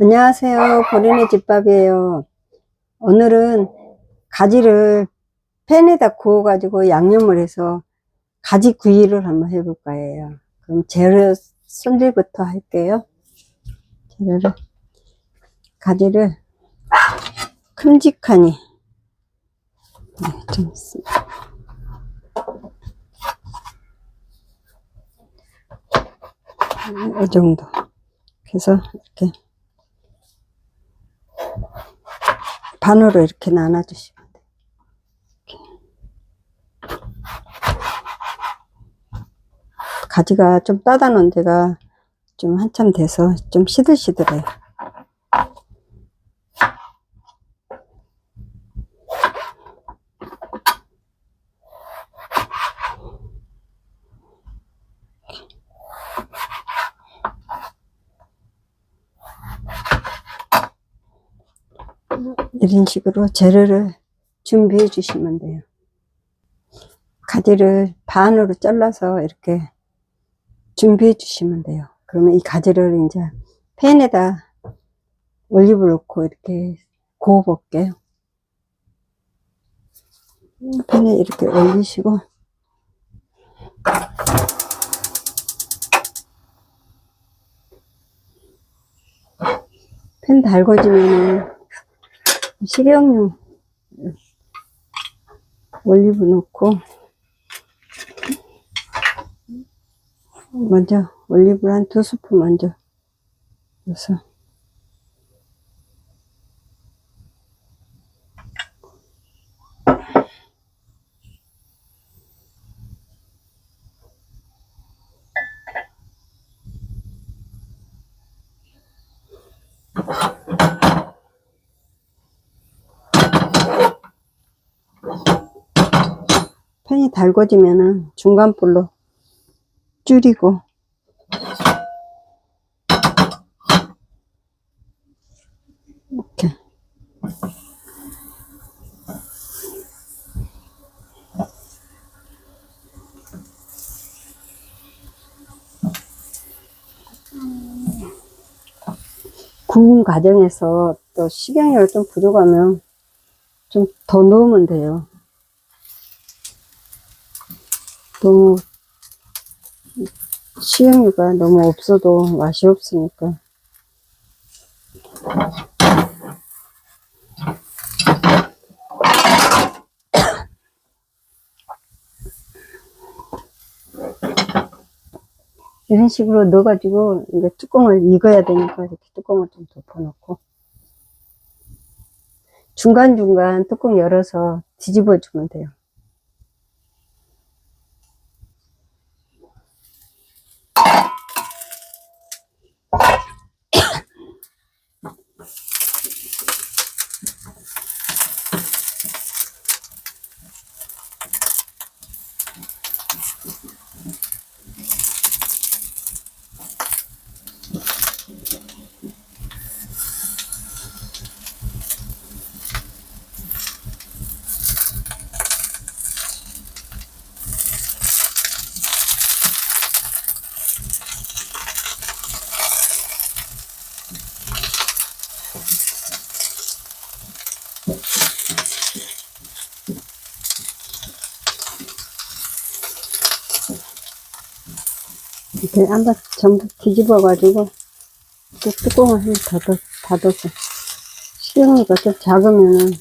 안녕하세요. 보리네 집밥이에요. 오늘은 가지를 팬에다 구워가지고 양념을 해서 가지 구이를 한번 해볼 거예요. 그럼 재료 손질부터 할게요. 재료를, 가지를 큼직하니, 네, 좀, 쓰- 이 정도. 그래서 이렇게 반으로 이렇게 나눠주시면 돼요. 가지가 좀 따다 놓은 데가 좀 한참 돼서 좀 시들시들해요. 이런 식으로 재료를 준비해 주시면 돼요. 가지를 반으로 잘라서 이렇게 준비해 주시면 돼요. 그러면 이 가지를 이제 팬에다 올리브 넣고 이렇게 구워 볼게요. 팬에 이렇게 올리시고 팬 달궈지면은 식용유 올리브 넣고 먼저 올리브를 한두 스푼 먼저 넣어서 팬이 달궈지면은 중간 불로 줄이고 이렇게 구운 과정에서 또 식용유가 좀 부족하면 좀 더 넣으면 돼요. 너무 식용유가 너무 없어도 맛이 없으니까 이런 식으로 넣어가지고 이제 뚜껑을 익어야 되니까 이렇게 뚜껑을 좀 덮어놓고 중간중간 뚜껑 열어서 뒤집어 주면 돼요. 이렇게 한번 전부 뒤집어가지고 또 뚜껑을 좀 닫아, 닫아서 식용유가 좀 작으면은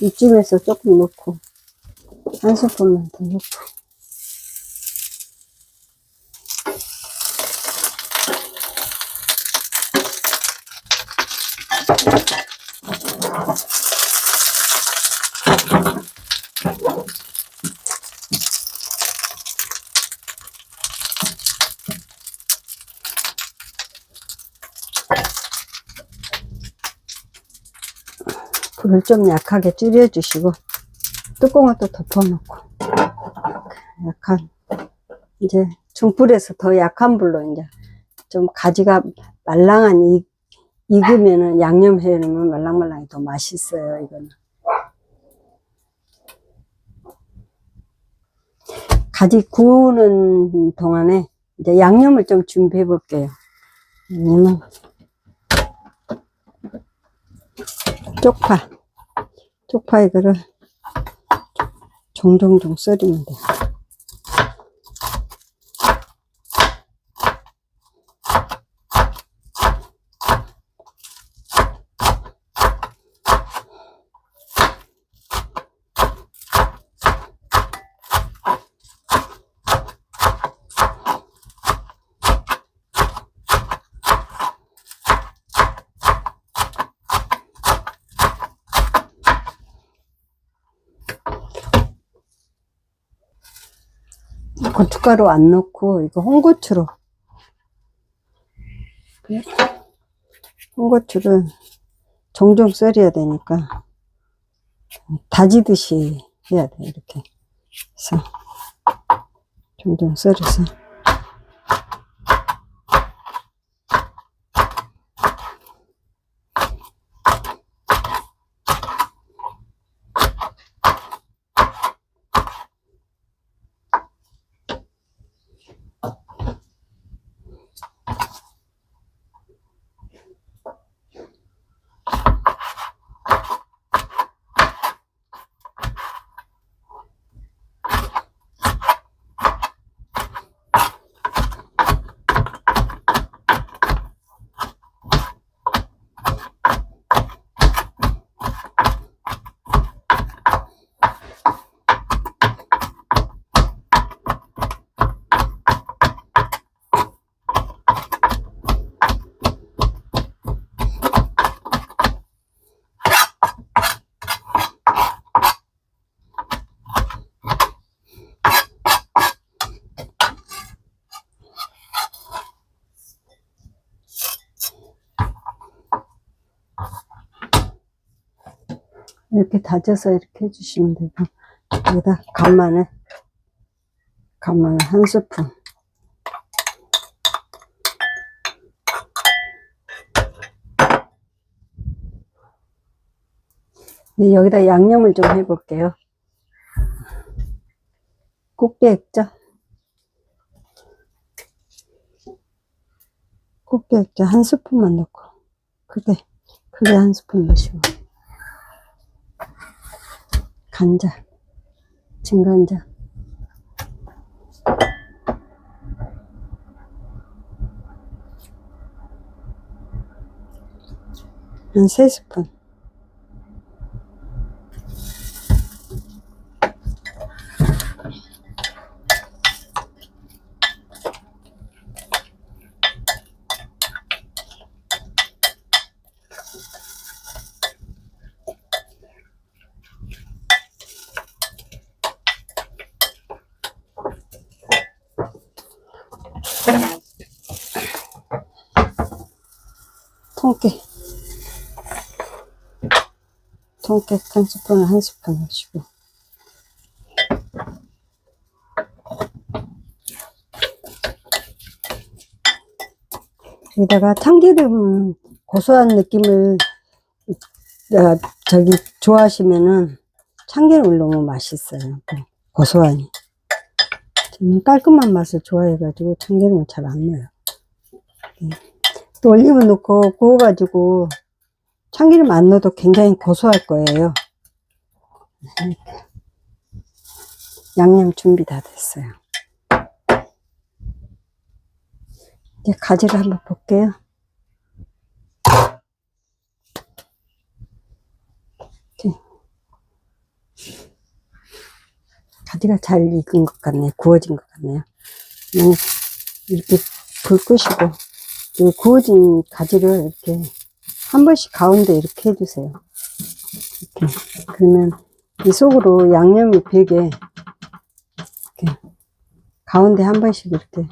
이쯤에서 조금 넣고 한 스푼만 더 넣고 불을 좀 약하게 줄여주시고 뚜껑을 또 덮어놓고. 약한 이제 중불에서 더 약한 불로 이제 좀 가지가 말랑한 익, 익으면은 양념해 놓으면 말랑말랑이 더 맛있어요 이거는. 가지 구우는 동안에 이제 양념을 좀 준비해 볼게요. 양념은 쪽파. 쪽파 이거를 종종종 썰이면 돼. 고춧가루 안 넣고 이거 홍고추로. 그래? 홍고추를 종종 썰어야 되니까 다지듯이 해야 돼 이렇게 그래서. 종종 썰어서 이렇게 다져서 이렇게 해주시면 되고 여기다 간마늘 간마늘 한 스푼. 네, 여기다 양념을 좀 해볼게요. 꽃게 액젓 꽃게 액젓 한 스푼만 넣고 크게 크게 한 스푼 넣으시고 간장, 진간장. 한세 스푼. 통깨. 통깨 한 스푼을 한 스푼 넣으시고. 여기다가 참기름 고소한 느낌을 어, 저기 좋아하시면은 참기름을 넣으면 맛있어요. 또 고소하니. 저는 깔끔한 맛을 좋아해가지고 참기름을 잘 안 넣어요. 네. 또 올리브 넣고 구워가지고 참기름 안 넣어도 굉장히 고소할 거예요. 이렇게. 양념 준비 다 됐어요. 이제 가지를 한번 볼게요. 가지가 잘 익은 것 같네. 구워진 것 같네요. 음, 이렇게 불 끄시고 이 구워진 가지를 이렇게 한 번씩 가운데 이렇게 해주세요. 이렇게. 그러면 이 속으로 양념이 배게 이렇게 가운데 한 번씩 이렇게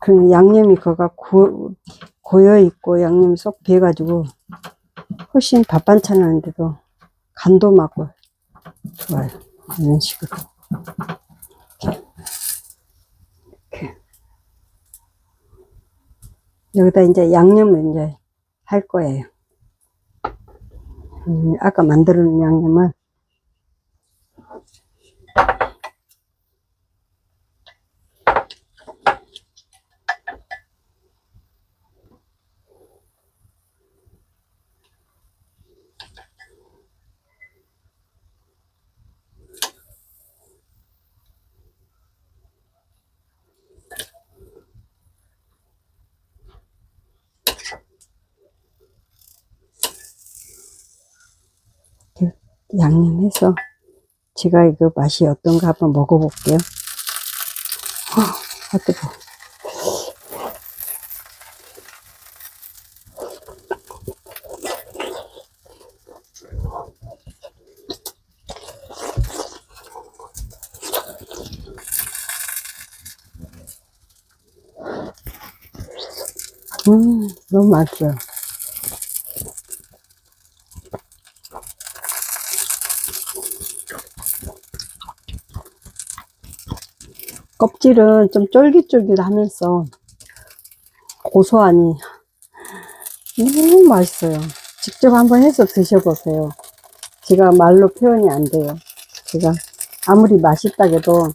그 양념이 거가 고, 고여 있고 양념이 쏙 배가지고 훨씬 밥 반찬 하는데도 간도 맞고 좋아요. 이런 식으로. 여기다 이제 양념을 이제 할 거예요. 음, 아까 만들어 놓은 양념을 양념해서 제가 이거 맛이 어떤가 한번 먹어볼게요. 아, 뜨거. 음, 너무 맛있어요. 껍질은 좀 쫄깃쫄깃하면서 고소하니 너무 맛있어요. 직접 한번 해서 드셔보세요. 제가 말로 표현이 안 돼요. 제가 아무리 맛있다 해도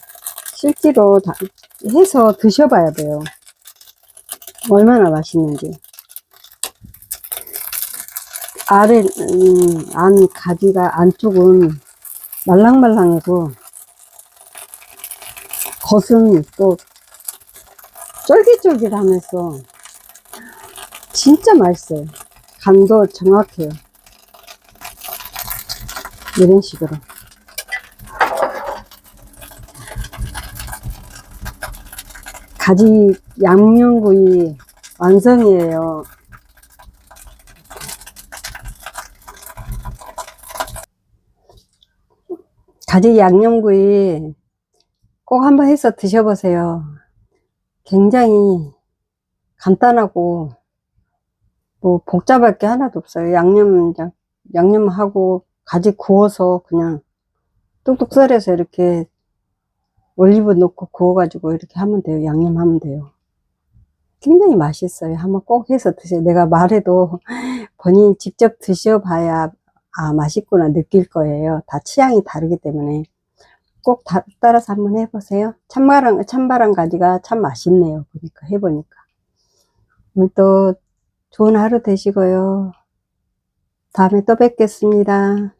실제로 다 해서 드셔봐야 돼요. 얼마나 맛있는지. 아래, 음, 안 가지가 안쪽은 말랑말랑해도 겉은 또 쫄깃쫄깃하면서 진짜 맛있어요. 간도 정확해요. 이런 식으로. 가지 양념구이 완성이에요. 가지 양념구이 꼭 한번 해서 드셔보세요. 굉장히 간단하고 뭐 복잡할 게 하나도 없어요. 양념 양념하고 가지 구워서 그냥 뚝뚝 썰어서 이렇게 올리브 넣고 구워가지고 이렇게 하면 돼요. 양념하면 돼요. 굉장히 맛있어요. 한번 꼭 해서 드세요. 내가 말해도 본인이 직접 드셔봐야 아 맛있구나 느낄 거예요. 다 취향이 다르기 때문에 꼭 다- 따라서 한번 해보세요. 찬바람 찬바람 가지가 참 맛있네요. 보니까 해보니까 오늘 또 좋은 하루 되시고요. 다음에 또 뵙겠습니다.